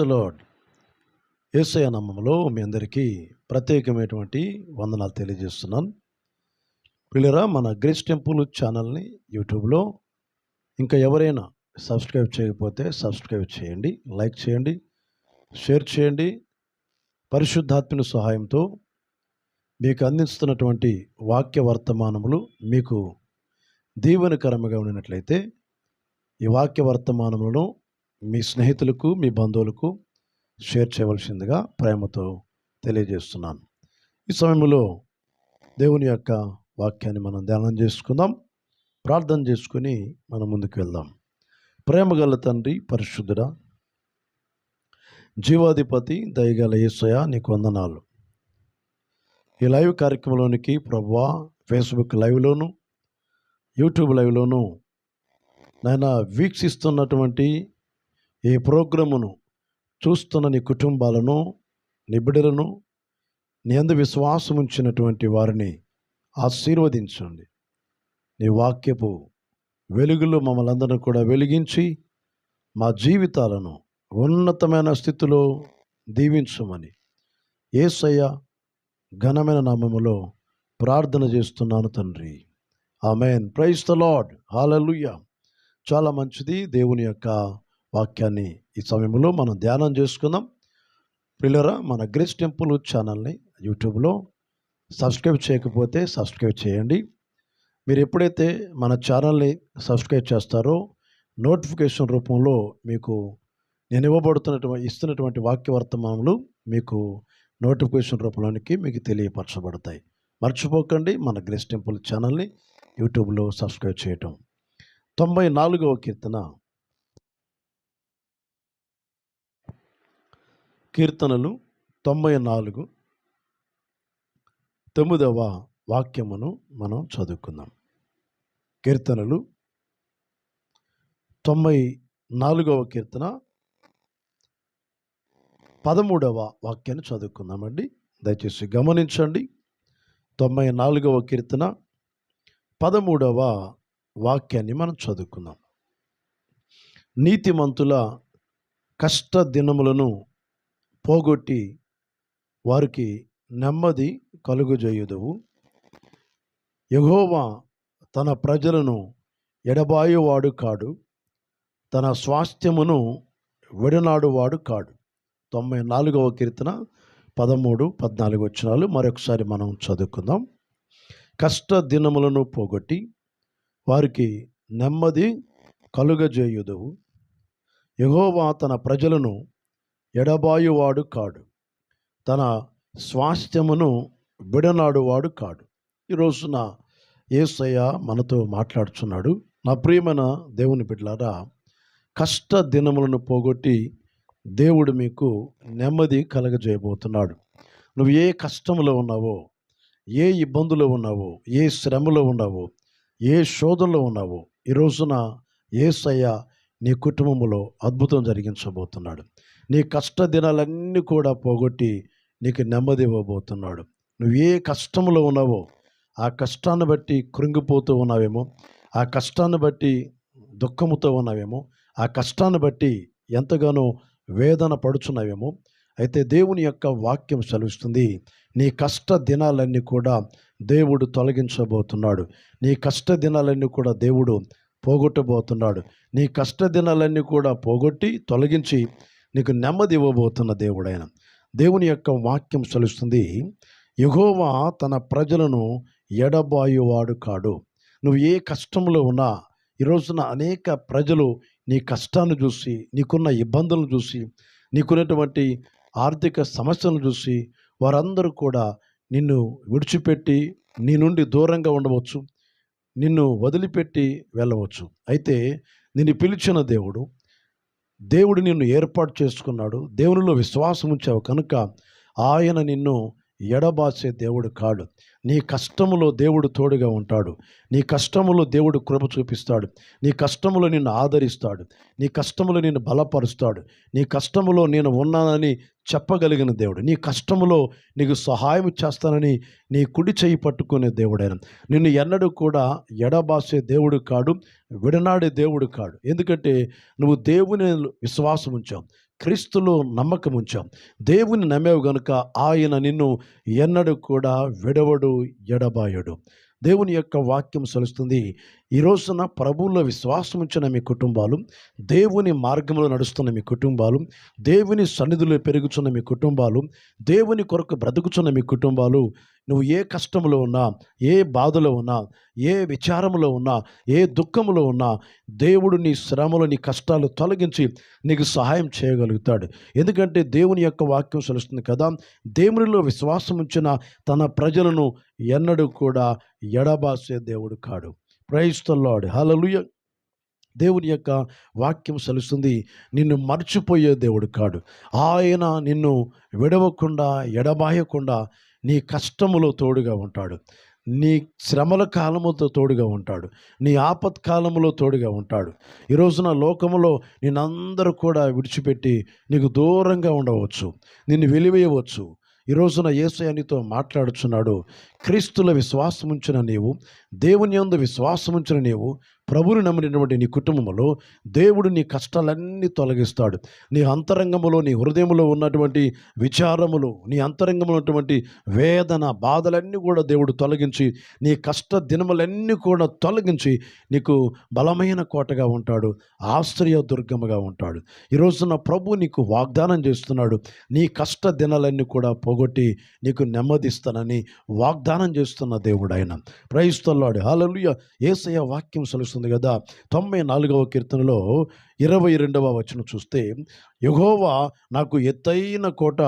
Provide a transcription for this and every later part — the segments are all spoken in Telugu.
ద లార్డ్ ఏసయ నామంలో మీ అందరికీ ప్రత్యేకమైనటువంటి వందనాలు తెలియజేస్తున్నాను. పిల్లరా మన గ్రేస్ టెంపుల్ ఛానల్ని యూట్యూబ్లో ఇంకా ఎవరైనా సబ్స్క్రైబ్ చేయకపోతే సబ్స్క్రైబ్ చేయండి లైక్ చేయండి షేర్ చేయండి. పరిశుద్ధాత్మని సహాయంతో మీకు అందిస్తున్నటువంటి వాక్య వర్తమానములు మీకు దీవెనకరంగా ఉండినట్లయితే ఈ వాక్య వర్తమానములను మీ స్నేహితులకు మీ బంధువులకు షేర్ చేయవలసిందిగా ప్రేమతో తెలియజేస్తున్నాను. ఈ సమయంలో దేవుని యొక్క వాక్యాన్ని మనం ధ్యానం చేసుకుందాం. ప్రార్థన చేసుకుని మనం ముందుకు వెళ్దాం. ప్రేమగల తండ్రి పరిశుద్ధుడా జీవాధిపతి దయగల ఏసయ నీకు వందనాలు. ఈ లైవ్ కార్యక్రమంలోనికి ప్రభా ఫేస్బుక్ లైవ్లోను యూట్యూబ్ లైవ్లోను నాయన వీక్షిస్తున్నటువంటి ఈ ప్రోగ్రామును చూస్తున్న నీ కుటుంబాలను నీ నీ అందు విశ్వాసం ఉంచినటువంటి వారిని ఆశీర్వదించండి. నీ వాక్యపు వెలుగులో మమ్మల్ని అందరినీ కూడా వెలిగించి మా జీవితాలను ఉన్నతమైన స్థితిలో దీవించమని ఏసయ్య ఘనమైన నామములో ప్రార్థన చేస్తున్నాను తండ్రి. Amen. Praise the Lord hallelujah చాలా మంచిది దేవుని యొక్క వాక్యాన్ని ఈ సమయంలో మనం ధ్యానం చేసుకుందాం. పిల్లరా మన గ్రేస్ టెంపుల్ ఛానల్ని యూట్యూబ్లో సబ్స్క్రైబ్ చేయకపోతే సబ్స్క్రైబ్ చేయండి. మీరు ఎప్పుడైతే మన ఛానల్ని సబ్స్క్రైబ్ చేస్తారో నోటిఫికేషన్ రూపంలో మీకు నేను ఇవ్వబడుతున్నటువంటి ఇస్తున్నటువంటి వాక్య వర్తమానములు మీకు నోటిఫికేషన్ రూపంలోనికి మీకు తెలియపరచబడతాయి. మర్చిపోకండి మన గ్రేస్ టెంపుల్ ఛానల్ని యూట్యూబ్లో సబ్స్క్రైబ్ చేయటం. తొంభై నాలుగవ కీర్తన కీర్తనలు తొంభై నాలుగు. తొమ్మిదవ వాక్యమును మనం చదువుకుందాం. కీర్తనలు తొంభై నాలుగవ కీర్తన పదమూడవ వాక్యాన్ని చదువుకుందామండి. దయచేసి గమనించండి. తొంభై నాలుగవ కీర్తన పదమూడవ వాక్యాన్ని మనం చదువుకుందాం. నీతిమంతుల కష్ట దినములను పోగొట్టి వారికి నెమ్మది కలుగుజేయుదువు. యహోవా తన ప్రజలను ఎడబాయువాడు కాడు. తన స్వాస్థ్యమును విడనాడువాడు కాడు. తొంభై నాలుగవ కీర్తన పదమూడు పద్నాలుగు వచ్చినాలు మరొకసారి మనం చదువుకుందాం. కష్ట దినములను పోగొట్టి వారికి నెమ్మది కలుగజేయుదువు. యహోవా తన ప్రజలను ఎడబాయువాడు కాడు. తన స్వాస్థ్యమును విడనాడువాడు కాడు. ఈ రోజున ఏసయ్య మనతో మాట్లాడుచున్నాడు. నా ప్రియమైన దేవుని బిడ్డలారా కష్ట దినములను పోగొట్టి దేవుడు మీకు నెమ్మది కలగజేయబోతున్నాడు. నువ్వు ఏ కష్టంలో ఉన్నావో ఏ ఇబ్బందులో ఉన్నావో ఏ శ్రమలో ఉన్నావో ఏ శోధనలో ఉన్నావో ఈ రోజున ఏసయ్య నీ కుటుంబంలో అద్భుతం జరిగించబోతున్నాడు. నీ కష్ట దినాలన్నీ కూడా పోగొట్టి నీకు నెమ్మది ఇవ్వబోతున్నాడు. నువ్వు ఏ కష్టంలో ఉన్నావో ఆ కష్టాన్ని బట్టి కృంగిపోతూ ఉన్నావేమో ఆ కష్టాన్ని బట్టి దుఃఖముతో ఉన్నావేమో ఆ కష్టాన్ని బట్టి ఎంతగానో వేదన పడుచున్నావేమో అయితే దేవుని యొక్క వాక్యం సెలవిస్తుంది నీ కష్ట దినాలన్నీ కూడా దేవుడు తొలగించబోతున్నాడు. నీ కష్ట దినాలన్నీ కూడా దేవుడు పోగొట్టబోతున్నాడు. నీ కష్ట దినాలన్నీ కూడా పోగొట్టి తొలగించి నీకు నెమ్మది ఇవ్వబోతున్న దేవుడైన దేవుని యొక్క వాక్యం చలుస్తుంది యహోవా తన ప్రజలను ఎడబాయువాడు కాడు. నువ్వు ఏ కష్టంలో ఉన్నా ఈ రోజున అనేక ప్రజలు నీ కష్టాన్ని చూసి నీకున్న ఇబ్బందులను చూసి నీకున్నటువంటి ఆర్థిక సమస్యలను చూసి వారందరూ కూడా నిన్ను విడిచిపెట్టి నీ నుండి దూరంగా ఉండవచ్చు నిన్ను వదిలిపెట్టి వెళ్ళవచ్చు. అయితే నిన్ను పిలిచిన దేవుడు దేవుడు నిన్ను ఏర్పాటు చేసుకున్నాడు. దేవునిలో విశ్వాసం ఉంచావు కనుక ఆయన నిన్ను ఎడబాసే దేవుడు కాడు. నీ కష్టములో దేవుడు తోడుగా ఉంటాడు. నీ కష్టములో దేవుడు కృప చూపిస్తాడు. నీ కష్టములో నిన్ను ఆదరిస్తాడు. నీ కష్టములో నిన్ను బలపరుస్తాడు. నీ కష్టములో నేను ఉన్నానని చెప్పగలిగిన దేవుడు. నీ కష్టములో నీకు సహాయం చేస్తానని నీ కుడి చేయి పట్టుకునే దేవుడైన. నిన్ను ఎన్నడూ కూడా ఎడబాసే దేవుడు కాడు విడనాడే దేవుడు కాడు. ఎందుకంటే నువ్వు దేవుని విశ్వాసం ఉంచావు క్రీస్తులో నమ్మకం ఉంచాం దేవుని నమ్మేవు గనుక ఆయన నిన్ను ఎన్నడూ కూడా విడవడు ఎడబాయడు. దేవుని యొక్క వాక్యం సలుస్తుంది. ఈ రోజున ప్రభువులో విశ్వాసం ఉంచిన మీ కుటుంబాలు దేవుని మార్గంలో నడుస్తున్న మీ కుటుంబాలు దేవుని సన్నిధిలో పెరుగుచున్న మీ కుటుంబాలు దేవుని కొరకు బ్రతుకుచున్న మీ కుటుంబాలు నువ్వు ఏ కష్టంలో ఉన్నా ఏ బాధలో ఉన్నా ఏ విచారంలో ఉన్నా ఏ దుఃఖంలో ఉన్నా దేవుడు నీ శ్రమలు నీ కష్టాలు తొలగించి నీకు సహాయం చేయగలుగుతాడు. ఎందుకంటే దేవుని యొక్క వాక్యం తెలుస్తుంది కదా దేవునిలో విశ్వాసం ఉంచిన తన ప్రజలను ఎన్నడూ కూడా ఎడబాసే దేవుడు కాడు. ప్రైస్తల్లాడు హలలుయ దేవుని యొక్క వాక్యం సలుస్తుంది. నిన్ను మర్చిపోయే దేవుడు కాడు. ఆయన నిన్ను విడవకుండా ఎడబాయకుండా నీ కష్టములో తోడుగా ఉంటాడు. నీ శ్రమల కాలముతో తోడుగా ఉంటాడు. నీ ఆపత్కాలములో తోడుగా ఉంటాడు. ఈరోజున లోకములో నిన్నందరూ కూడా విడిచిపెట్టి నీకు దూరంగా ఉండవచ్చు. నిన్ను వెలివేయవచ్చు. ఈ రోజున ఏసయానితో మాట్లాడుచున్నాడు. క్రీస్తుల విశ్వాసముంచిన నీవు దేవుని యందు విశ్వాసముంచిన నీవు ప్రభుని నమ్మినటువంటి నీ కుటుంబంలో దేవుడు నీ కష్టాలన్నీ తొలగిస్తాడు. నీ అంతరంగములో నీ హృదయంలో ఉన్నటువంటి విచారములు నీ అంతరంగంలో ఉన్నటువంటి వేదన బాధలన్నీ కూడా దేవుడు తొలగించి నీ కష్ట దినములన్నీ కూడా తొలగించి నీకు బలమైన కోటగా ఉంటాడు ఆశ్చర్య దుర్గముగా ఉంటాడు. ఈరోజున ప్రభు నీకు వాగ్దానం చేస్తున్నాడు. నీ కష్ట దినాలన్నీ కూడా పోగొట్టి నీకు నెమ్మదిస్తానని వాగ్దానం చేస్తున్న దేవుడు ఆయన ప్రయిస్తున్నాడు హాలలుయ ఏసయ వాక్యం కనిపిస్తుంది కదా? తొంభై నాలుగవ కీర్తనలో ఇరవై రెండవ వచనం చూస్తే యహోవా నాకు ఎత్తైన కోట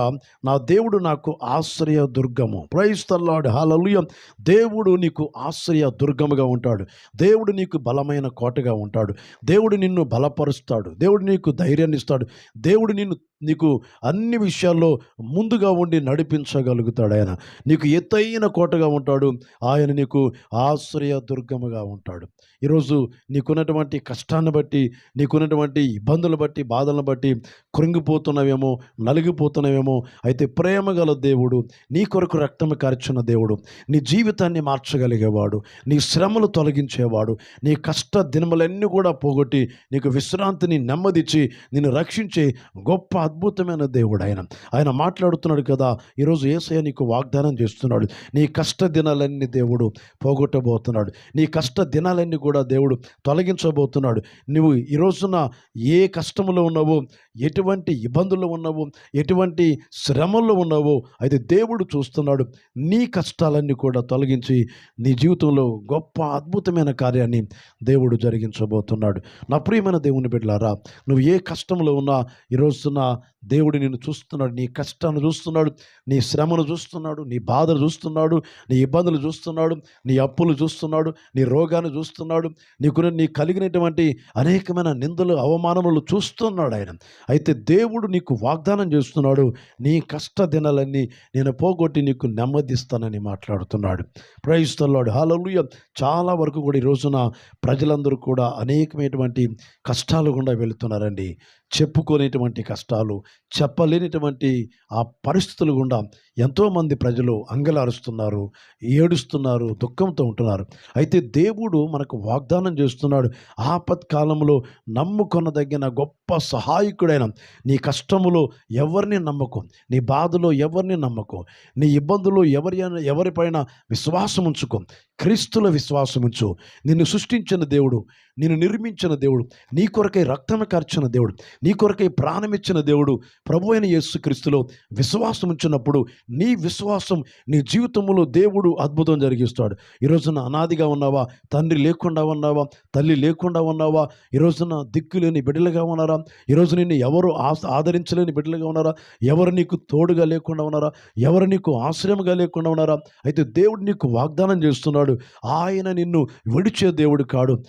నా దేవుడు నాకు ఆశ్రయ దుర్గము ప్రయిస్తల్లాడు హాలలుయ దేవుడు నీకు ఆశ్రయ దుర్గముగా ఉంటాడు. దేవుడు నీకు బలమైన కోటగా ఉంటాడు. దేవుడు నిన్ను బలపరుస్తాడు. దేవుడు నీకు ధైర్యాన్ని ఇస్తాడు. దేవుడు నిన్ను నీకు అన్ని విషయాల్లో ముందుగా ఉండి నడిపించగలుగుతాడు ఆయన. నీకు ఎత్తైన కోటగా ఉంటాడు. ఆయన నీకు ఆశ్రయ దుర్గముగా ఉంటాడు. ఈరోజు నీకున్నటువంటి కష్టాన్ని బట్టి నీకున్నటువంటి ఇబ్బందులు బట్టి బాధలను బట్టి కృంగిపోతున్నవేమో నలిగిపోతున్నవేమో అయితే ప్రేమ గల దేవుడు నీ కొరకు రక్తం కరిచిన దేవుడు నీ జీవితాన్ని మార్చగలిగేవాడు నీ శ్రమలు తొలగించేవాడు నీ కష్ట దినములన్నీ కూడా పోగొట్టి నీకు విశ్రాంతిని నెమ్మదిచ్చి నిన్ను రక్షించే గొప్ప అద్భుతమైన దేవుడు ఆయన. ఆయన మాట్లాడుతున్నాడు కదా ఈరోజు ఏసయ నీకు వాగ్దానం చేస్తున్నాడు. నీ కష్ట దినాలన్నీ దేవుడు పోగొట్టబోతున్నాడు. నీ కష్ట దినాలన్నీ కూడా దేవుడు తొలగించబోతున్నాడు. నువ్వు ఈరోజున ఏ కష్టంలో ఉన్నావో ఎటువంటి ఇబ్బందుల్లో ఉన్నావో ఎటువంటి శ్రమల్లో ఉన్నావో అయితే దేవుడు చూస్తున్నాడు. నీ కష్టాలన్నీ కూడా తొలగించి నీ జీవితంలో గొప్ప అద్భుతమైన కార్యాన్ని దేవుడు జరిగించబోతున్నాడు. నా ప్రియమైన దేవుని బిడ్డలారా నువ్వు ఏ కష్టంలో ఉన్నా ఈరోజున దేవుడు నిన్ను చూస్తున్నాడు. నీ కష్టాన్ని చూస్తున్నాడు నీ శ్రమను చూస్తున్నాడు నీ బాధలు చూస్తున్నాడు నీ ఇబ్బందులు చూస్తున్నాడు నీ అప్పులు చూస్తున్నాడు నీ రోగాన్ని చూస్తున్నాడు. నీకున్న నీ కలిగినటువంటి అనేకమైన నిందలు అవమానములు చూస్తున్నాడు ఆయన. అయితే దేవుడు నీకు వాగ్దానం చేస్తున్నాడు నీ కష్ట దినాలన్నీ నేను పోగొట్టి నీకు నెమ్మదిస్తానని మాట్లాడుతున్నాడు. ప్రయిస్తున్నాడు హాలలుయ చాలా వరకు కూడా ఈ రోజున ప్రజలందరూ కూడా అనేకమైనటువంటి కష్టాలు గుండా వెళుతున్నారండి. చెప్పుకోనేటువంటి కష్టాలు చెప్పలేనిటువంటి ఆ పరిస్థితులు గుండా ఎంతోమంది ప్రజలు అంగలారుస్తున్నారు ఏడుస్తున్నారు దుఃఖంతో ఉంటున్నారు. అయితే దేవుడు మనకు వాగ్దానం చేస్తున్నాడు ఆపత్కాలంలో నమ్ముకొనదగిన గొప్ప సహాయకుడైన నీ కష్టములో ఎవరిని నమ్మకం నీ బాధలో ఎవరిని నమ్మకం నీ ఇబ్బందులు ఎవరి ఎవరిపైన విశ్వాసం ఉంచుకో క్రీస్తుల విశ్వాసం ఉంచు నిన్ను సృష్టించిన దేవుడు నేను నిర్మించిన దేవుడు నీ కొరకై రక్తం కార్చిన దేవుడు నీ కొరకై ప్రాణమిచ్చిన దేవుడు ప్రభు అయిన యేసు క్రీస్తులో విశ్వాసం ఉంచినప్పుడు నీ విశ్వాసం నీ జీవితంలో దేవుడు అద్భుతం జరిగిస్తాడు. ఈరోజున అనాదిగా ఉన్నావా? తండ్రి లేకుండా ఉన్నావా? తల్లి లేకుండా ఉన్నావా? ఈరోజున దిక్కులేని దిక్కు లేని బిడ్డలుగా ఉన్నారా? ఈరోజు నిన్ను ఎవరు ఆదరించలేని బిడ్డలుగా ఉన్నారా? ఎవరు నీకు తోడుగా లేకుండా ఉన్నారా? ఎవరు నీకు ఆశ్రయంగా లేకుండా ఉన్నారా? అయితే దేవుడు నీకు వాగ్దానం చేస్తున్నాడు. ఆయన నిన్ను విడిచే దేవుడు కాడు.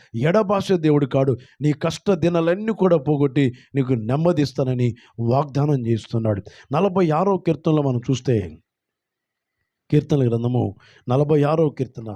ఎడబాసే దేవుడు కాడు. నీ కష్ట దినాలన్నీ కూడా పోగొట్టి నీకు నెమ్మదిస్తానని వాగ్దానం చేస్తున్నాడు. నలభై ఆరో కీర్తనలో మనం చూస్తే కీర్తన గ్రంథము నలభై ఆరో కీర్తన.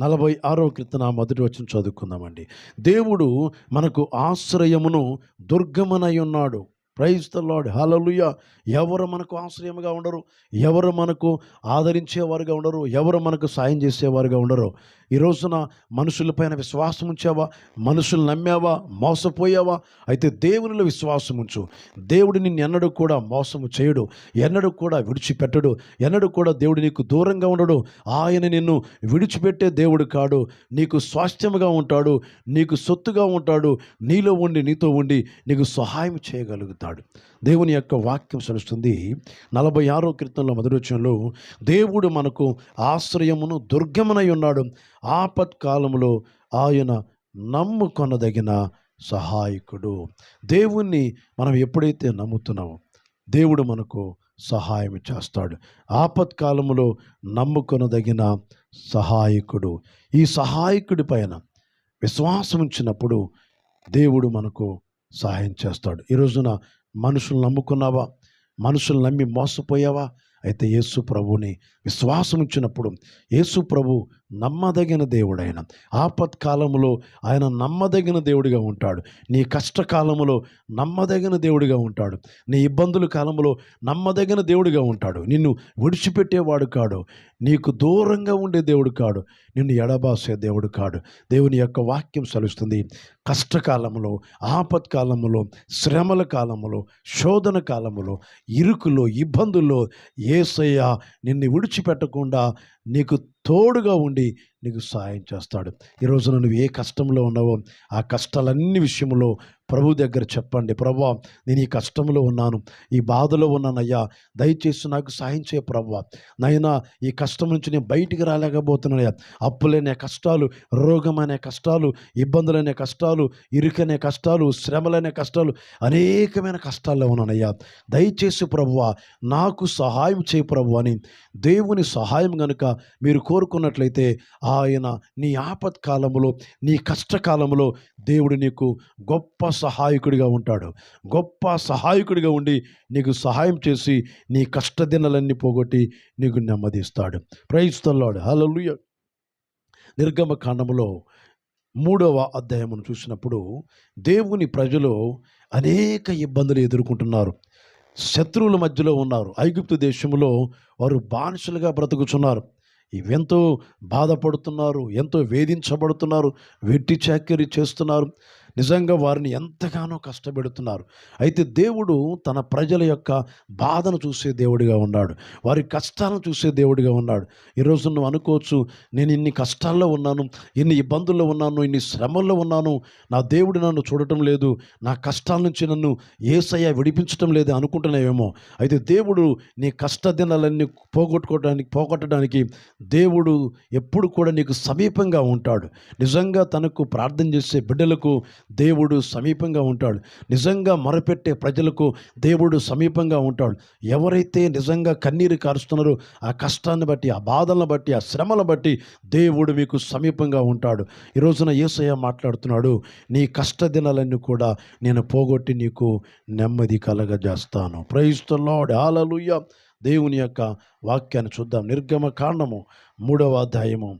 నలభై ఆరో కీర్తన మొదటి వచ్చిన చదువుకుందామండి. దేవుడు మనకు ఆశ్రయమును దుర్గమనై ఉన్నాడు. ప్రైజ్ ద లాడ్ హలలుయ ఎవరు మనకు ఆశ్రయముగా ఉండరు? ఎవరు మనకు ఆదరించేవారుగా ఉండరు? ఎవరు మనకు సాయం చేసేవారుగా ఉండరు? ఈ రోజున మనుషులపైన విశ్వాసం ఉంచావా? మనుషులు నమ్మావా? మోసపోయావా? అయితే దేవునిలో విశ్వాసం ఉంచు. దేవుడు నిన్ను ఎన్నడూ కూడా మోసము చేయడు. ఎన్నడూ కూడా విడిచిపెట్టడు. ఎన్నడూ కూడా దేవుడు నీకు దూరంగా ఉండడు. ఆయన నిన్ను విడిచిపెట్టే దేవుడు కాడు. నీకు స్వాస్థ్యముగా ఉంటాడు. నీకు సొత్తుగా ఉంటాడు. నీలో ఉండి నీతో ఉండి నీకు సహాయం చేయగలుగుతాడు. దేవుని యొక్క వాక్యం సలుస్తుంది. నలభై ఆరో కీర్తనలో మధురచంలో దేవుడు మనకు ఆశ్రయమును దుర్గమునై ఉన్నాడు. ఆపత్కాలములో ఆయన నమ్ముకొనదగిన సహాయకుడు. దేవుణ్ణి మనం ఎప్పుడైతే నమ్ముతున్నామో దేవుడు మనకు సహాయం చేస్తాడు. ఆపత్కాలములో నమ్ముకొనదగిన సహాయకుడు. ఈ సహాయకుడి పైన విశ్వాసం ఉంచినప్పుడు దేవుడు మనకు సహాయం చేస్తాడు. ఈ రోజున మనుషులు నమ్ముకున్నావా? మనుషులు నమ్మి మోసపోయావా? అయితే యేసు ప్రభుని విశ్వాసం ఇచ్చినప్పుడు యేసు ప్రభు నమ్మదగిన దేవుడైన ఆపత్కాలములో ఆయన నమ్మదగిన దేవుడిగా ఉంటాడు. నీ కష్టకాలములో నమ్మదగిన దేవుడిగా ఉంటాడు. నీ ఇబ్బందుల కాలంలో నమ్మదగిన దేవుడిగా ఉంటాడు. నిన్ను విడిచిపెట్టేవాడు కాడు. నీకు దూరంగా ఉండే దేవుడు కాడు. నిన్ను ఎడబాసే దేవుడు కాడు. దేవుని యొక్క వాక్యం సలుస్తుంది కష్టకాలంలో ఆపత్కాలములో శ్రమల కాలములో శోధన కాలములో ఇరుకులో ఇబ్బందుల్లో ఏసయ్య నిన్ను విడిచిపెట్టకుండా నీకు తోడుగా ఉండి నీకు సాయం చేస్తాడు. ఈరోజు నువ్వు ఏ కష్టంలో ఉన్నావో ఆ కష్టాలన్ని విషయంలో ప్రభు దగ్గర చెప్పండి. ప్రభు నేను ఈ కష్టంలో ఉన్నాను. ఈ బాధలో ఉన్నానయ్యా. దయచేసి నాకు సాయం చేయ ప్రభు. నైనా ఈ కష్టం నుంచి నేను బయటికి రాలేకపోతున్నానయ్యా. అప్పులనే కష్టాలు రోగమనే కష్టాలు ఇబ్బందులనే కష్టాలు ఇరుకనే కష్టాలు శ్రమలనే కష్టాలు అనేకమైన కష్టాల్లో ఉన్నానయ్యా. దయచేసి ప్రభువా నాకు సహాయం చేయ ప్రభు అని దేవుని సహాయం గనుక మీరు కోరుకున్నట్లయితే ఆయన నీ ఆపత్కాలంలో నీ కష్టకాలంలో దేవుడు నీకు గొప్ప సహాయకుడిగా ఉంటాడు. గొప్ప సహాయకుడిగా ఉండి నీకు సహాయం చేసి నీ కష్టదినలన్నీ పోగొట్టి నీకు నెమ్మదిస్తాడు. ప్రయిస్తున్నాడు హలలుయ నిర్గమ కాండములో మూడవ అధ్యాయమును చూసినప్పుడు దేవుని ప్రజలు అనేక ఇబ్బందులు ఎదుర్కొంటున్నారు. శత్రువుల మధ్యలో ఉన్నారు. ఐగుప్తు దేశంలో వారు బానిసలుగా బ్రతుకుచున్నారు. ఎంతో బాధపడుతున్నారు ఎంతో వేధించబడుతున్నారు వెట్టి చాకరీ చేస్తున్నారు. నిజంగా వారిని ఎంతగానో కష్టపెడుతున్నారు. అయితే దేవుడు తన ప్రజల యొక్క బాధను చూసే దేవుడిగా ఉన్నాడు. వారి కష్టాలను చూసే దేవుడిగా ఉన్నాడు. ఈరోజు నువ్వు అనుకోవచ్చు నేను ఇన్ని కష్టాల్లో ఉన్నాను ఇన్ని ఇబ్బందుల్లో ఉన్నాను ఇన్ని శ్రమల్లో ఉన్నాను. నా దేవుడు నన్ను చూడటం లేదు. నా కష్టాల నుంచి నన్ను ఏసయ్య విడిపించటం లేదు అనుకుంటున్నావేమో. అయితే దేవుడు నీ కష్ట దినాలన్నీ పోగొట్టుకోవడానికి పోగొట్టడానికి దేవుడు ఎప్పుడు కూడా నీకు సమీపంగా ఉంటాడు. నిజంగా తనకు ప్రార్థన చేసే బిడ్డలకు దేవుడు సమీపంగా ఉంటాడు. నిజంగా మొరపెట్టే ప్రజలకు దేవుడు సమీపంగా ఉంటాడు. ఎవరైతే నిజంగా కన్నీరు కారుస్తున్నారో ఆ కష్టాన్ని బట్టి ఆ బాధలను బట్టి ఆ శ్రమలను బట్టి దేవుడు మీకు సమీపంగా ఉంటాడు. ఈ రోజున యేసయ్య మాట్లాడుతున్నాడు నీ కష్ట దినాలన్నీ కూడా నేను పోగొట్టి నీకు నెమ్మది కలగజేస్తాను. ప్రయిస్తున్నాడు ఆలలుయ్య దేవుని యొక్క వాక్యాన్ని చూద్దాం. నిర్గమ కాండము మూడవ అధ్యాయము.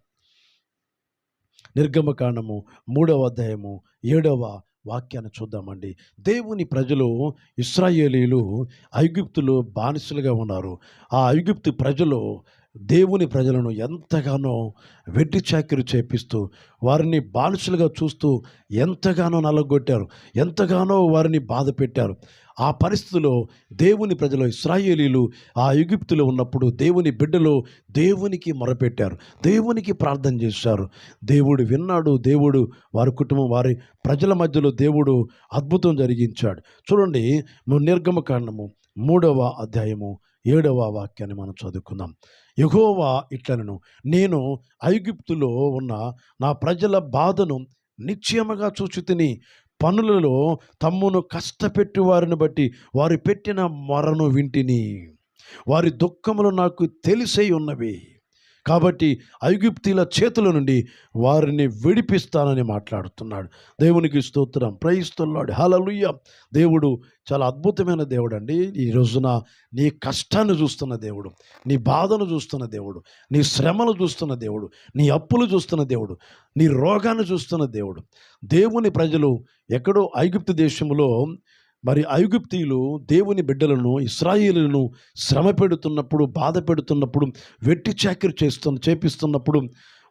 నిర్గమకాండము మూడవ అధ్యాయము ఏడవ వాక్యాన్ని చూద్దామండి. దేవుని ప్రజలు ఇస్రాయేలీలు ఐగుప్తులు బానిసలుగా ఉన్నారు. ఆ ఐగుప్తు ప్రజలు దేవుని ప్రజలను ఎంతగానో వెట్టి చాకిరి చేపిస్తూ వారిని బానిసలుగా చూస్తూ ఎంతగానో నలగొట్టారు ఎంతగానో వారిని బాధ పెట్టారు. ఆ పరిస్థితిలో దేవుని ప్రజలు ఇస్రాయేలీలు ఆ ఎగిప్తులో ఉన్నప్పుడు దేవుని బిడ్డలు దేవునికి మొరపెట్టారు దేవునికి ప్రార్థన చేశారు. దేవుడు విన్నాడు దేవుడు వారి కుటుంబం వారి ప్రజల మధ్యలో దేవుడు అద్భుతం జరిగించాడు. చూడండి నిర్గమకాండము మూడవ అధ్యాయము ఏడవ వాక్యాన్ని మనం చదువుకుందాం. యహోవా ఇట్లనను నేను ఐగుప్తులో ఉన్న నా ప్రజల బాధను నిశ్చయముగా చూచి తిని పనులలో తమ్మును కష్టపెట్టి వారిని బట్టి వారు పెట్టిన మొరను వింటిని. వారి దుఃఖములు నాకు తెలిసే ఉన్నవి. కాబట్టి ఐగుప్తీల చేతుల నుండి వారిని విడిపిస్తానని మాట్లాడుతున్నాడు. దేవునికి స్తోత్రం. ప్రయిస్తున్నాడు హలలుయ్య దేవుడు చాలా అద్భుతమైన దేవుడు అండి ఈ రోజున నీ కష్టాన్ని చూస్తున్న దేవుడు నీ బాధను చూస్తున్న దేవుడు నీ శ్రమను చూస్తున్న దేవుడు నీ అప్పులు చూస్తున్న దేవుడు నీ రోగాన్ని చూస్తున్న దేవుడు. దేవుని ప్రజలు ఎక్కడో ఐగుప్తు దేశంలో మరి ఐగుప్తీయులు దేవుని బిడ్డలను ఇస్రాయిలను శ్రమ పెడుతున్నప్పుడు బాధ పెడుతున్నప్పుడు వెట్టి చాకిరి చేస్తున్న చేపిస్తున్నప్పుడు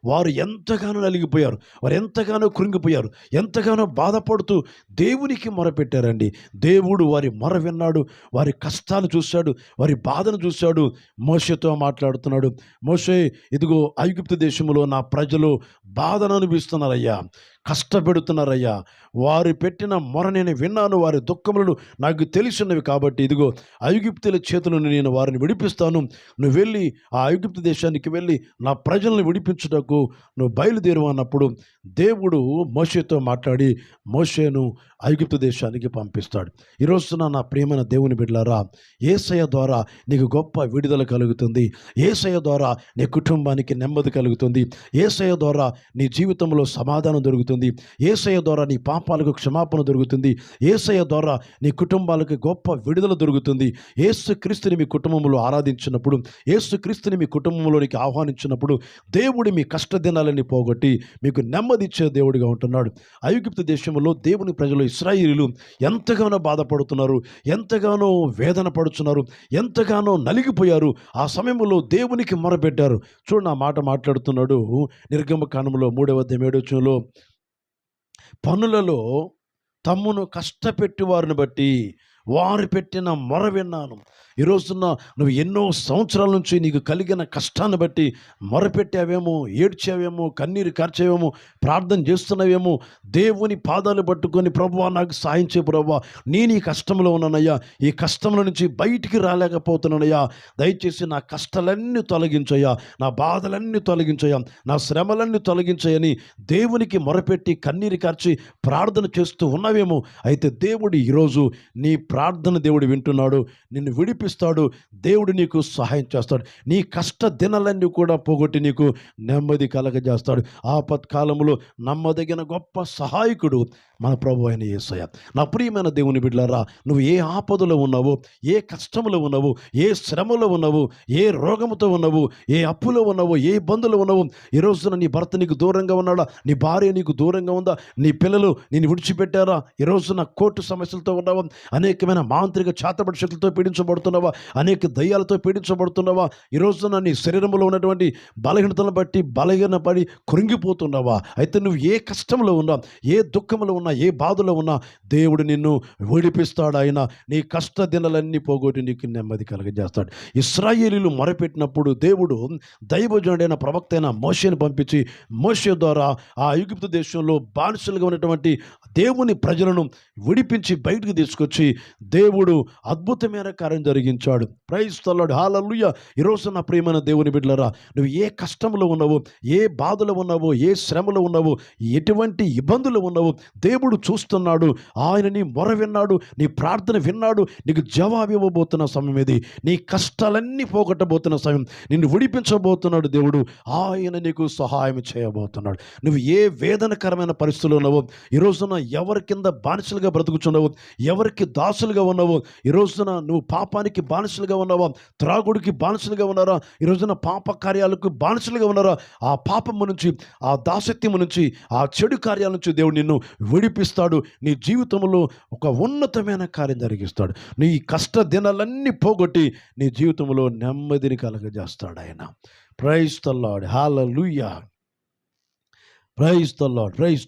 వారు ఎంతగానో నలిగిపోయారు. వారు ఎంతగానో కృంగిపోయారు. ఎంతగానో బాధపడుతూ దేవునికి మొరపెట్టారండి. దేవుడు వారి మొర విన్నాడు. వారి కష్టాలు చూశాడు. వారి బాధను చూశాడు. మోషతో మాట్లాడుతున్నాడు. మోసే ఇదిగో ఐగుప్తు దేశంలో నా ప్రజలు బాధను అనిపిస్తున్నారయ్యా కష్టపెడుతున్నారయ్యా. వారు పెట్టిన మొర నేను విన్నాను వారి దుఃఖములను నాకు తెలిసినవి కాబట్టి. ఇదిగో ఐగుప్తుల చేతులను నేను వారిని విడిపిస్తాను. నువ్వు వెళ్ళి ఆ ఐగుప్తు దేశానికి వెళ్ళి నా ప్రజలను విడిపించుటకు నువ్వు బయలుదేరు అన్నప్పుడు దేవుడు మోషేతో మాట్లాడి మోషేను ఐగుప్తు దేశానికి పంపిస్తాడు. ఈ రోజున నా ప్రియమైన దేవుని బిడ్డలారా ఏసయ ద్వారా నీకు గొప్ప విడుదల కలుగుతుంది. ఏసయ ద్వారా నీ కుటుంబానికి నెమ్మది కలుగుతుంది. ఏసయ ద్వారా నీ జీవితంలో సమాధానం దొరుకుతుంది. ఏసయ ద్వారా నీ పాపాలకు క్షమాపణ దొరుకుతుంది. ఏసయ ద్వారా నీ కుటుంబాలకు గొప్ప విడుదల దొరుకుతుంది. ఏసు క్రీస్తుని మీ కుటుంబంలో ఆరాధించినప్పుడు ఏసు క్రీస్తుని మీ కుటుంబంలోనికి ఆహ్వానించినప్పుడు దేవుడు మీ కష్టదినాలని పోగొట్టి మీకు నెమ్మదిచ్చే దేవుడిగా ఉంటున్నాడు. ఐగుప్తు దేశంలో దేవుని ప్రజలు ఇస్రాయిలు ఎంతగానో బాధపడుతున్నారు ఎంతగానో వేదన పడుతున్నారు ఎంతగానో నలిగిపోయారు. ఆ సమయంలో దేవునికి మొరబెట్టారు చూడు నా మాట మాట్లాడుతున్నాడు నిర్గమ కాలంలో మూడవ దేమేడోచంలో పనులలో తమ్మును కష్టపెట్టి వారిని బట్టి వారు పెట్టిన మొర విన్నాను. ఈ నువ్వు ఎన్నో సంవత్సరాల నుంచి నీకు కలిగిన కష్టాన్ని బట్టి మొరపెట్టావేమో ఏడ్చావేమో కన్నీరు కార్చావేమో ప్రార్థన చేస్తున్నావేమో దేవుని పాదాలు పట్టుకొని ప్రభువా నాకు సాయం చే ప్రభువా. నేను ఈ కష్టంలో ఉన్నానయ్యా. ఈ కష్టంలో నుంచి బయటికి రాలేకపోతున్నానయ్యా. దయచేసి నా కష్టాలన్నీ తొలగించయ్యా. నా బాధలన్నీ తొలగించయ్యా. నా శ్రమలన్నీ తొలగించయని దేవునికి మొరపెట్టి కన్నీరు కార్చి ప్రార్థన చేస్తూ ఉన్నావేమో. అయితే దేవుడు ఈరోజు నీ ప్రార్థన దేవుడు వింటున్నాడు. నిన్ను విడిపి నడిపిస్తాడు దేవుడు నీకు సహాయం చేస్తాడు. నీ కష్ట దినాలన్నీ కూడా పోగొట్టి నీకు నెమ్మది కలగజేస్తాడు. ఆపత్కాలంలో నమ్మదగిన గొప్ప సహాయకుడు మన ప్రభు అయిన యేసయ్య నా ప్రియమైన దేవుని బిడ్డలారా నువ్వు ఏ ఆపదలో ఉన్నావో ఏ కష్టంలో ఉన్నావో ఏ శ్రమలో ఉన్నావో ఏ రోగముతో ఉన్నావో ఏ అప్పులో ఉన్నావో ఏ ఇబ్బందులు ఉన్నావో ఈ రోజున నీ భర్త నీకు దూరంగా ఉన్నాడా? నీ భార్య నీకు దూరంగా ఉందా? నీ పిల్లలు నేను విడిచిపెట్టారా? ఈ రోజున కోర్టు సమస్యలతో ఉన్నావా? అనేకమైన మాంత్రిక చాతబడి శక్తులతో పీడించబడుతున్నావు? అనేక దయ్యాలతో పీడించబడుతున్నావా? ఈ నీ శరీరంలో ఉన్నటువంటి బలహీనతలను బట్టి బలహీన పడి కృంగిపోతున్నావా? అయితే నువ్వు ఏ కష్టంలో ఉన్నా ఏ దుఃఖంలో ఉన్నా ఏ బాధలో ఉన్నా దేవుడు నిన్ను విడిపిస్తాడు ఆయన. నీ కష్ట దినాలన్నీ పోగొట్టి నీకు నెమ్మది కలగజేస్తాడు. ఇస్రాయేలీలు మొరపెట్టినప్పుడు దేవుడు దైవజనుడైన ప్రవక్త అయిన మోషేని పంపించి మోషే ద్వారా ఆ ఐగుప్తు దేశంలో బానిసలుగా ఉన్నటువంటి దేవుని ప్రజలను విడిపించి బయటకు తీసుకొచ్చి దేవుడు అద్భుతమైన కార్యం జరిగింది కలిగించాడు. తల్లాడు హాలల్లుయ్య ఈరోజు నా ప్రియమైన దేవుని బిడ్డలరా నువ్వు ఏ కష్టంలో ఉన్నావో ఏ బాధలో ఉన్నావో ఏ శ్రమలో ఉన్నావో ఎటువంటి ఇబ్బందులు ఉన్నావో దేవుడు చూస్తున్నాడు. ఆయన నీ మొర విన్నాడు నీ ప్రార్థన విన్నాడు. నీకు జవాబు ఇవ్వబోతున్న సమయం ఇది. నీ కష్టాలన్నీ పోగొట్టబోతున్న సమయం. నిన్ను విడిపించబోతున్నాడు దేవుడు. ఆయన నీకు సహాయం చేయబోతున్నాడు. నువ్వు ఏ వేదనకరమైన పరిస్థితులు ఉన్నావో ఈ రోజున ఎవరి కింద బానిసలుగా బ్రతుకుచున్నావో ఎవరికి దాసులుగా ఉన్నావో ఈ రోజున నువ్వు పాపానికి బానిసలుగా ఉన్నావా? త్రాగుడికి బానిసలుగా ఉన్నారా? ఈ రోజున పాప కార్యాలకు బానిసలుగా ఉన్నారా? ఆ పాపము నుంచి ఆ దాసత్యము నుంచి ఆ చెడు కార్యాల నుంచి దేవుడు నిన్ను విడిపిస్తాడు. నీ జీవితంలో ఒక ఉన్నతమైన కార్యం జరిగిస్తాడు. నీ కష్ట దినాలన్నీ పోగొట్టి నీ జీవితంలో నెమ్మదిని కలగజేస్తాడు ఆయన. Praise the lord hallelujah praise the lord praise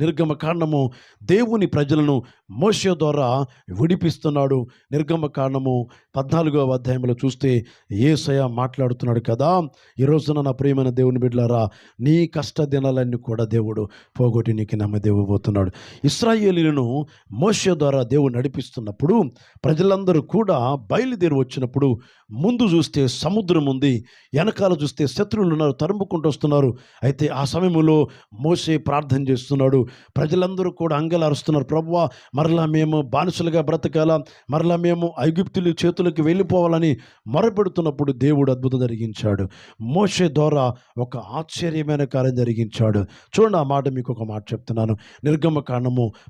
నిర్గమ కాండము దేవుని ప్రజలను మోష ద్వారా విడిపిస్తున్నాడు. నిర్గమ కాండము పద్నాలుగవ అధ్యాయంలో చూస్తే ఏసయ మాట్లాడుతున్నాడు కదా. ఈ రోజున నా ప్రియమైన దేవుని బిడ్డలారా నీ కష్ట దినాలన్నీ కూడా దేవుడు పోగొట్టి నీకు నమ్మదేవబోతున్నాడు ఇస్రాయేలీలను మోష ద్వారా దేవుడు నడిపిస్తున్నప్పుడు ప్రజలందరూ కూడా బయలుదేరి వచ్చినప్పుడు ముందు చూస్తే సముద్రం ఉంది వెనకాల చూస్తే శత్రువులు ఉన్నారు తరుముకుంటూ వస్తున్నారు. అయితే ఆ సమయంలో మోసే ప్రార్థన చేస్తున్నాడు. ప్రజలందరూ కూడా అంగలారుస్తున్నారు ప్రభువా మరలా మేము బానిసలుగా బ్రతకాల? మరలా మేము ఐగుప్తుల చేతులకు వెళ్ళిపోవాలని మొరపెడుతున్నప్పుడు దేవుడు అద్భుతం జరిగించాడు. మోషే ద్వారా ఒక ఆశ్చర్యమైన కార్యం జరిగించాడు. చూడండి ఆ మాట మీకు ఒక మాట చెప్తున్నాను. నిర్గమ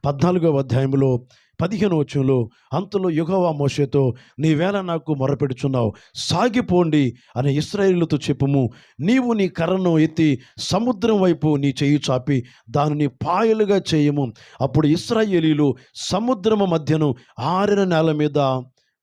పద్నాలుగో అధ్యాయంలో పదిహేను వచ్చంలో అంతలో యుగవా మోషేతో నీవేళ నాకు మొరపెడుచున్నావు. సాగిపోండి అని ఇస్రాయిలతో చెప్పుము. నీవు నీ కర్రను ఎత్తి సముద్రం వైపు నీ చెయ్యి చాపి దానిని పాయలుగా చేయము. అప్పుడు ఇస్రాయేలీలు సముద్రము మధ్యను ఆరిన నేల మీద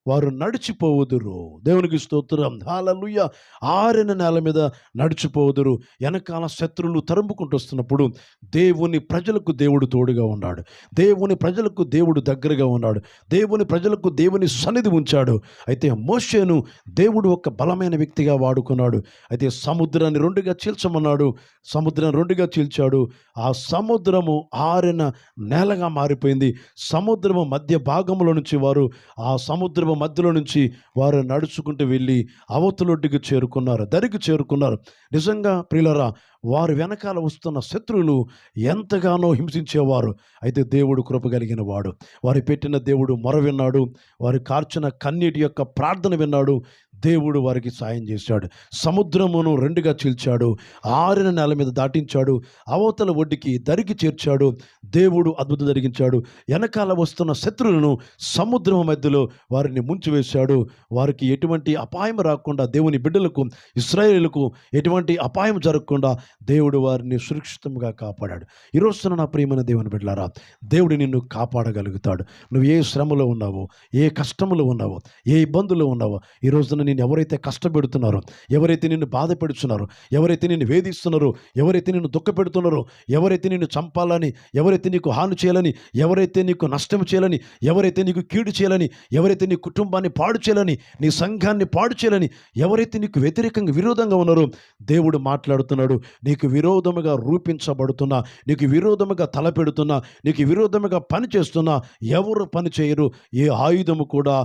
వారు నడిచిపోవుదురు. దేవునికి స్తోత్రం. హాలలుయ ఆరిన నేల మీద నడిచిపోవుదురు. వెనకాల శత్రువులు తరుముకుంటూ వస్తున్నప్పుడు దేవుని ప్రజలకు దేవుడు తోడుగా ఉన్నాడు. దేవుని ప్రజలకు దేవుడు దగ్గరగా ఉన్నాడు. దేవుని ప్రజలకు దేవుని సన్నిధి ఉంచాడు. అయితే మోషేను దేవుడు ఒక బలమైన వ్యక్తిగా వాడుకున్నాడు. అయితే సముద్రాన్ని రెండుగా చీల్చమన్నాడు. సముద్రాన్ని రెండుగా చీల్చాడు. ఆ సముద్రము ఆరిన నేలగా మారిపోయింది. సముద్రము మధ్య భాగంలో నుంచి వారు ఆ సముద్రము మధ్యలో నుంచి వారు నడుచుకుంటూ వెళ్ళి అవతలొడ్డుకు చేరుకున్నారు దరికి చేరుకున్నారు. నిజంగా ప్రియులరా వారు వెనకాల వస్తున్న శత్రువులు ఎంతగానో హింసించేవారు. అయితే దేవుడు కృప కలిగిన వాడు. వారి పెట్టిన దేవుడు మొర విన్నాడు. వారి కార్చిన కన్నీటి యొక్క ప్రార్థన విన్నాడు. దేవుడు వారికి సాయం చేశాడు. సముద్రమును రెండుగా చీల్చాడు. ఆరిన నెల మీద దాటించాడు. అవతల ఒడ్డుకి దరికి చేర్చాడు. దేవుడు అద్భుతం జరిగించాడు. వెనకాల వస్తున్న శత్రువులను సముద్రం మధ్యలో వారిని ముంచివేశాడు. వారికి ఎటువంటి అపాయం రాకుండా దేవుని బిడ్డలకు ఇస్రాయేలుకు ఎటువంటి అపాయం జరగకుండా దేవుడు వారిని సురక్షితంగా కాపాడాడు. ఈ రోజున నా ప్రియమైన దేవుని బిడ్డలారా దేవుడు నిన్ను కాపాడగలుగుతాడు. నువ్వు ఏ శ్రమలో ఉన్నావో ఏ కష్టములో ఉన్నావో ఏ ఇబ్బందులు ఉన్నావో ఈ రోజున నేను ఎవరైతే కష్టపెడుతున్నారో ఎవరైతే నిన్ను బాధ పెడుతున్నారో ఎవరైతే నిన్ను వేధిస్తున్నారో ఎవరైతే నిన్ను దుఃఖపెడుతున్నారో ఎవరైతే నిన్ను చంపాలని ఎవరైతే నీకు హాని చేయాలని ఎవరైతే నీకు నష్టం చేయాలని ఎవరైతే నీకు కీడు చేయాలని ఎవరైతే నీ కుటుంబాన్ని పాడు చేయాలని నీ సంఘాన్ని పాడు చేయాలని ఎవరైతే నీకు వ్యతిరేకంగా విరోధంగా ఉన్నారో దేవుడు మాట్లాడుతున్నాడు నీకు విరోధముగా రూపించబడుతున్నా నీకు విరోధముగా తలపెడుతున్నా నీకు విరోధముగా పనిచేస్తున్నా ఎవరు పని చేయరు ఏ ఆయుధము కూడా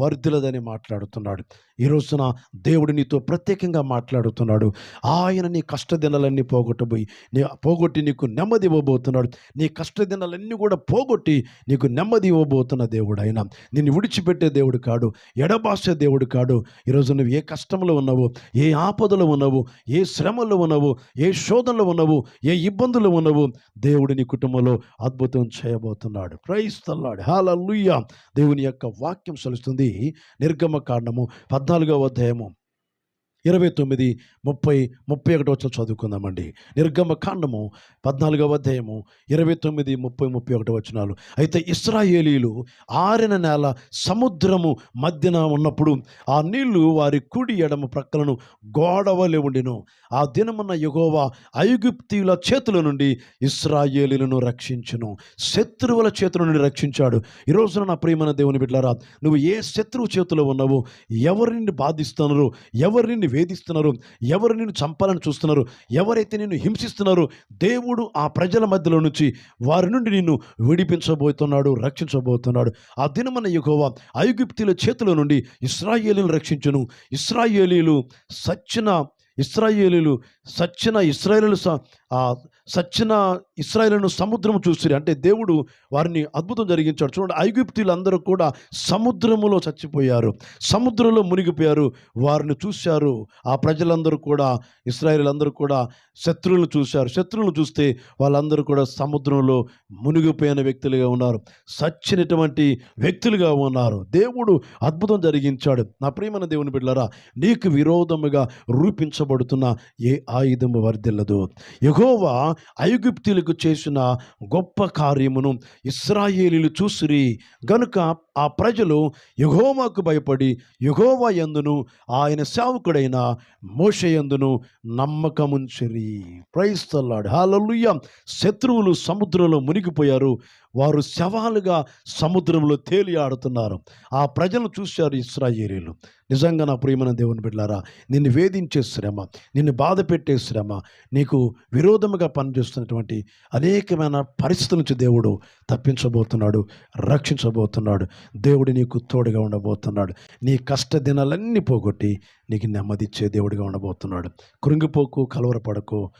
వర్ధిలదని మాట్లాడుతున్నాడు. ఈరోజు రోజున దేవుడు నీతో ప్రత్యేకంగా మాట్లాడుతున్నాడు. ఆయన నీ కష్టదినాలన్నీ పోగొట్టబోయి నీ పోగొట్టి నీకు నెమ్మది ఇవ్వబోతున్నాడు. నీ కష్టదినాలన్నీ కూడా పోగొట్టి నీకు నెమ్మది ఇవ్వబోతున్న దేవుడు ఆయన నిన్ను విడిచిపెట్టే దేవుడు కాడు ఎడబాసే దేవుడు కాడు. ఈరోజు నువ్వు ఏ కష్టంలో ఉన్నావు ఏ ఆపదలో ఉన్నావు ఏ శ్రమలో ఉన్నావు ఏ శోధనలో ఉన్నావు ఏ ఇబ్బందులు ఉన్నావు దేవుడు నీ కుటుంబంలో అద్భుతం చేయబోతున్నాడు. క్రైస్తల్లాడు హాలూయ దేవుని యొక్క వాక్యం సలుస్తుంది. నిర్గమ కారణము పద్నాలుగు నాలుగవ అధ్యాయము. ఇరవై తొమ్మిది ముప్పై ముప్పై ఒకటి వచ్చిన చదువుకుందామండి. నిర్గమ కాండము పద్నాలుగవ అధ్యాయము ఇరవై తొమ్మిది ముప్పై ముప్పై ఒకటి వచనాలు. అయితే ఇస్రాయేలీలు ఆరిన నేల సముద్రము మధ్యన ఉన్నప్పుడు ఆ నీళ్ళు వారి కుడి ఎడమ ప్రక్కలను గోడవలే ఉండిను. ఆ దినమున్న యెహోవా ఐగుప్తీయుల చేతుల నుండి ఇస్రాయేలీలను రక్షించును. శత్రువుల చేతుల నుండి రక్షించాడు. ఈ నా ప్రియమైన దేవుని బిడ్డారా నువ్వు ఏ శత్రువు చేతిలో ఉన్నావో ఎవరిని బాధిస్తున్నారో ఎవరిని వేధిస్తున్నారు? ఎవరు నిన్ను చంపాలని చూస్తున్నారు? ఎవరైతే నిన్ను హింసిస్తున్నారో? దేవుడు ఆ ప్రజల మధ్యలో నుంచి వారి నుండి నిన్ను విడిపించబోతున్నాడు రక్షించబోతున్నాడు. ఆ దినమన యెహోవా ఐగుప్తుల చేతుల నుండి ఇస్రాయేలీలను రక్షించును. ఇస్రాయేలీలు సచ్చిన ఇస్రాయేలీలు సచ్చిన ఇస్రాయేలు ఆ సచ్చిన ఇస్రాయలను సముద్రం చూసిరి. అంటే దేవుడు వారిని అద్భుతం జరిగించాడు. చూడండి ఐగుప్తులందరూ కూడా సముద్రములో చచ్చిపోయారు. సముద్రంలో మునిగిపోయారు. వారిని చూశారు. ఆ ప్రజలందరూ కూడా ఇస్రాయేలందరూ కూడా శత్రువులను చూశారు. శత్రువులను చూస్తే వాళ్ళందరూ కూడా సముద్రంలో మునిగిపోయిన వ్యక్తులుగా ఉన్నారు. సచ్చినటువంటి వ్యక్తులుగా ఉన్నారు. దేవుడు అద్భుతం జరిగించాడు. నా ప్రియమైన దేవుని బిడ్డలారా నీకు విరోధముగా రూపించబడుతున్న ఏ ఆయుధము వర్ధిల్లదు యహోవా ఐగుప్తులకు చేసిన గొప్ప కార్యమును ఇస్రాయేలీలు చూసిరి. గనుక ఆ ప్రజలు యహోవాకు భయపడి యహోవా యందును ఆయన సేవకుడైన మోష యందును నమ్మకముంచిరి. ప్రైస్తల్లాడు హాలలుయ్య శత్రువులు సముద్రంలో మునిగిపోయారు. వారు శవాలుగా సముద్రంలో తేలియాడుతున్నారు. ఆ ప్రజలను చూశారు ఇస్రాయేలీలు నిజంగా నా ప్రియమైన దేవుని బిడ్డారా నిన్ను వేధించే శ్రమ నిన్ను బాధ పెట్టే శ్రమ నీకు విరోధముగా పనిచేస్తున్నటువంటి అనేకమైన పరిస్థితుల నుంచి దేవుడు తప్పించబోతున్నాడు రక్షించబోతున్నాడు దేవుడు నీకు తోడుగా ఉండబోతున్నాడు నీ కష్ట దినాలన్నీ పోగొట్టి నీకు నెమ్మదిచ్చే దేవుడిగా ఉండబోతున్నాడు. కృంగిపోకు కలవరపడకు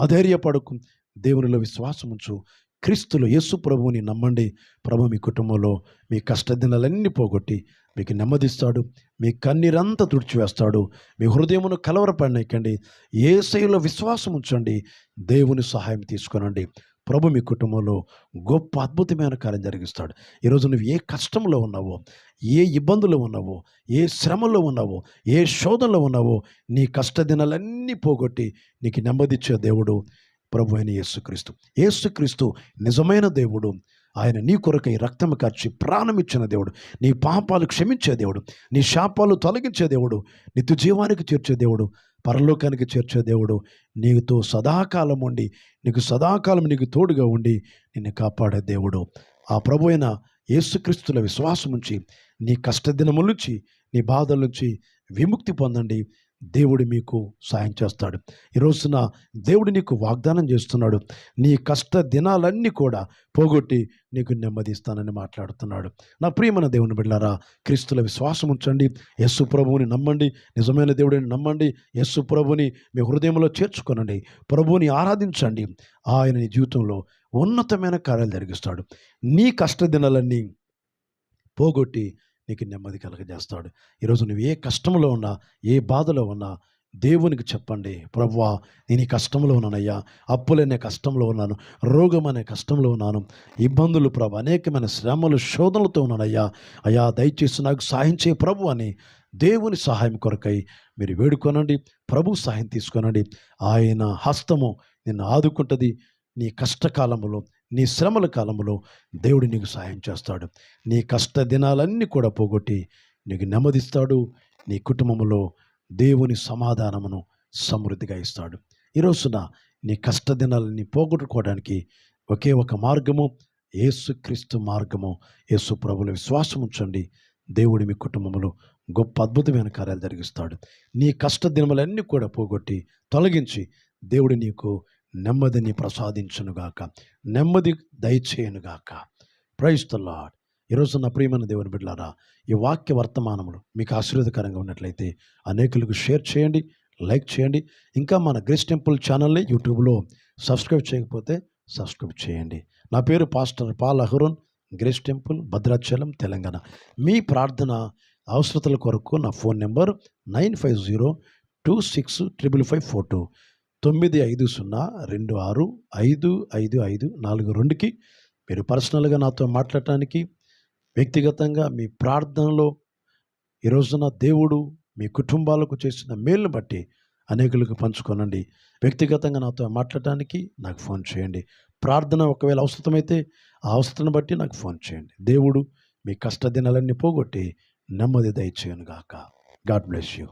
అధైర్యపడకు దేవునిలో విశ్వాసం ఉంచు క్రీస్తులు యేసు ప్రభువుని నమ్మండి. ప్రభు మీ కుటుంబంలో మీ కష్టదినాలన్నీ పోగొట్టి మీకు నెమ్మదిస్తాడు. మీ కన్నీరంతా తుడిచివేస్తాడు. మీ హృదయమును కలవరపడినెక్కండి ఏ శైలిలో విశ్వాసం ఉంచండి. దేవుని సహాయం తీసుకునండి. ప్రభు మీ కుటుంబంలో గొప్ప అద్భుతమైన కార్యం జరిగిస్తాడు. ఈరోజు నువ్వు ఏ కష్టంలో ఉన్నావో ఏ ఇబ్బందులు ఉన్నావో ఏ శ్రమలో ఉన్నావో ఏ శోధనలో ఉన్నావో నీ కష్టదినాలన్నీ పోగొట్టి నీకు నెమ్మదిచ్చే దేవుడు ప్రభు అయిన యేసుక్రీస్తు. యేసుక్రీస్తు నిజమైన దేవుడు. ఆయన నీ కొరకై రక్తం కార్చి ప్రాణం ఇచ్చిన దేవుడు. నీ పాపాలు క్షమించే దేవుడు. నీ శాపాలు తొలగించే దేవుడు. నిత్య జీవానికి చేర్చే దేవుడు. పరలోకానికి చేర్చే దేవుడు. నీతో సదాకాలం ఉండి నీకు సదాకాలం నీకు తోడుగా ఉండి నిన్ను కాపాడే దేవుడు. ఆ ప్రభు అయిన యేసుక్రీస్తుల విశ్వాసం నుంచి నీ కష్టదినముల నుంచి నీ బాధల నుంచి విముక్తి పొందండి. దేవుడు మీకు సాయం చేస్తాడు. ఈ రోజున దేవుడు నీకు వాగ్దానం చేస్తున్నాడు. నీ కష్ట దినాలన్నీ కూడా పోగొట్టి నీకు నెమ్మది ఇస్తానని మాట్లాడుతున్నాడు. నా ప్రియమైన దేవుని బిడ్డారా క్రీస్తుల విశ్వాసం ఉంచండి. యస్సు ప్రభువుని నమ్మండి. నిజమైన దేవుడిని నమ్మండి. యస్సు ప్రభుని మీ హృదయంలో చేర్చుకొనండి. ప్రభువుని ఆరాధించండి. ఆయన నీ జీవితంలో ఉన్నతమైన కార్యాలు జరిగిస్తాడు. నీ కష్ట దినాలన్నీ పోగొట్టి నీకు నెమ్మది కలగజేస్తాడు. ఈరోజు నువ్వు ఏ కష్టంలో ఉన్నా ఏ బాధలో ఉన్నా దేవునికి చెప్పండి ప్రవ్వా నేను ఈ కష్టంలో ఉన్నానయ్యా. అప్పులనే కష్టంలో ఉన్నాను. రోగం అనే కష్టంలో ఉన్నాను. ఇబ్బందులు ప్రభు అనేకమైన శ్రమలు శోధనలతో ఉన్నానయ్యా. అయ్యా దయచేసి నాకు సహాయం చేయ ప్రభు అని దేవుని సహాయం కొరకై మీరు వేడుకొనండి. ప్రభు సహాయం తీసుకొనండి. ఆయన హస్తము నిన్ను ఆదుకుంటుంది. నీ కష్టకాలంలో నీ శ్రమల కాలంలో దేవుడు నీకు సహాయం చేస్తాడు. నీ కష్ట దినాలన్నీ కూడా పోగొట్టి నీకు నెమ్మదిస్తాడు. నీ కుటుంబంలో దేవుని సమాధానమును సమృద్ధిగా ఇస్తాడు. ఈ రోజున నీ కష్ట దినాలని పోగొట్టుకోవడానికి ఒకే ఒక మార్గము ఏసుక్రీస్తు మార్గము. యేసు ప్రభుల విశ్వాసం ఉంచండి. దేవుడి మీ కుటుంబంలో గొప్ప అద్భుతమైన కార్యాలు జరిగిస్తాడు. నీ కష్ట దినములన్నీ కూడా పోగొట్టి తొలగించి దేవుడు నీకు నెమ్మదిని ప్రసాదించునుగాక నెమ్మది దయచేయనుగాక ప్రైజ్ ద లాడ్ ఈరోజు నా ప్రియమైన దేవుని బిడ్డలారా ఈ వాక్య వర్తమానములు మీకు ఆశీర్వాదకరంగా ఉన్నట్లయితే అనేకులకు షేర్ చేయండి లైక్ చేయండి. ఇంకా మన గ్రేస్ టెంపుల్ ఛానల్ని యూట్యూబ్లో సబ్స్క్రైబ్ చేయకపోతే సబ్స్క్రైబ్ చేయండి. నా పేరు pastor Paul Aharun grace temple Bhadrachalam Telangana. మీ ప్రార్థన అవసరతల కొరకు నా phone number nine five zero two six triple five four two. తొమ్మిది ఐదు సున్నా రెండు ఆరు ఐదు ఐదు ఐదు నాలుగు రెండుకి మీరు పర్సనల్గా నాతో మాట్లాడటానికి వ్యక్తిగతంగా మీ ప్రార్థనలో ఈ రోజున దేవుడు మీ కుటుంబాలకు చేసిన మేలును బట్టి అనేకులకు పంచుకోనండి. వ్యక్తిగతంగా నాతో మాట్లాడటానికి నాకు ఫోన్ చేయండి. ప్రార్థన ఒకవేళ అవసరమైతే ఆ అవసరతను బట్టి నాకు ఫోన్ చేయండి. దేవుడు మీ కష్ట దినాలన్నీ పోగొట్టి నెమ్మది దయచేయను గాక గాడ్ బ్లెస్ యూ.